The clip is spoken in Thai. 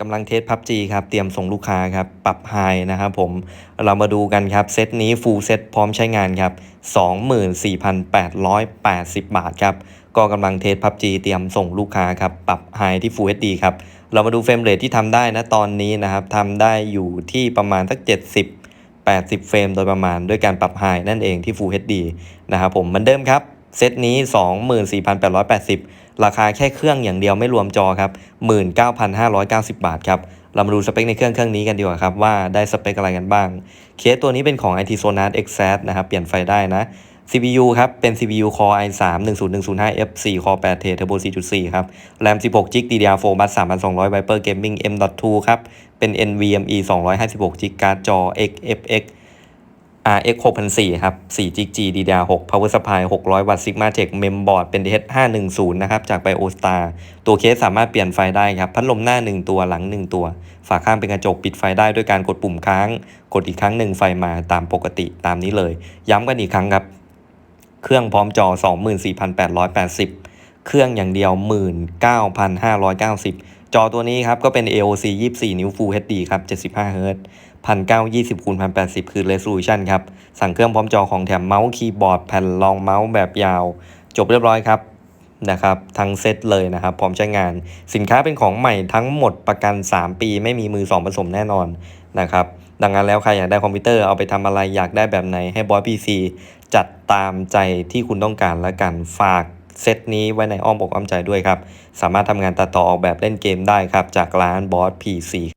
กำลังเทสพับจีครับ เตรียมส่งลูกค้าครับ ปรับไฮนะครับผม เรามาดูกันครับ เซตนี้ฟูลเซตพร้อมใช้งานครับ 24,880 บาทครับ ก็กำลังเทสพับจีเตรียมส่งลูกค้าครับ ปรับไฮที่ Full HD ครับ เรามาดูเฟรมเรทที่ทำได้นะตอนนี้นะครับทำได้อยู่ที่ประมาณสัก 70 80 เฟรมโดยประมาณด้วยการปรับไฮนั่นเองที่ Full HD นะครับผมเหมือนเดิมครับ เซตนี้ 24,880 ราคาแค่เครื่องอย่างเดียวไม่รวมจอครับ 19,590 บาทครับ เรามาดูสเปคในเครื่องเครื่องนี้กันดีกว่าครับ ว่าได้สเปคอะไรกันบ้าง เคสตัวนี้เป็นของ IT Sonar Exat นะครับ เปลี่ยนไฟได้นะ CPU ครับ เป็น CPU Core i3 10105F 4 Core 8 t Turbo 4.4 ครับ RAM 16 g b DDR4 บัส3,200 Viper Gaming M.2 ครับ เป็น NVMe 256 g b การ์ดจอ XFX RX 6004ครับ 4 g b GDDR6 Power Supply 600 วัตต์ Sigma Tech Memboard เป็น H510 นะครับ จาก BioStar ตัวเคสสามารถเปลี่ยนไฟได้ครับ พัดลมหน้า 1 ตัวหลัง 1 ตัว ฝาข้างเป็นกระจกปิดไฟได้ด้วยการกดปุ่มค้าง กดอีกครั้งหนึ่งไฟมาตามปกติตามนี้เลย ย้ำกันอีกครั้งครับ เครื่องพร้อมจอ 24,880 เครื่องอย่างเดียว 19,590 จอตัวนี้ครับก็เป็น AOC 24 นิ้ว Full HD ครับ 75 Hz 1920คูณ1080 คือ Resolution ครับ สั่งเครื่องพร้อมจอของแถมเมาส์คีย์บอร์ดแผ่นรองเมาส์แบบยาว จบเรียบร้อยครับนะครับทั้งเซตเลยนะครับ พร้อมใช้งาน สินค้าเป็นของใหม่ทั้งหมดประกัน 3 ปีไม่มีมือ 2 ผสมแน่นอนนะครับ ดังนั้นแล้วใครอยากได้คอมพิวเตอร์เอาไปทำอะไรอยากได้แบบไหนให้บอยพีซีจัดตามใจที่คุณต้องการและกันฝาก เซตนี้ไว้ในอ้อมอกอ้อมใจด้วยครับ สามารถทำงานตัดต่อออกแบบเล่นเกมได้ครับ จากร้านบอส PC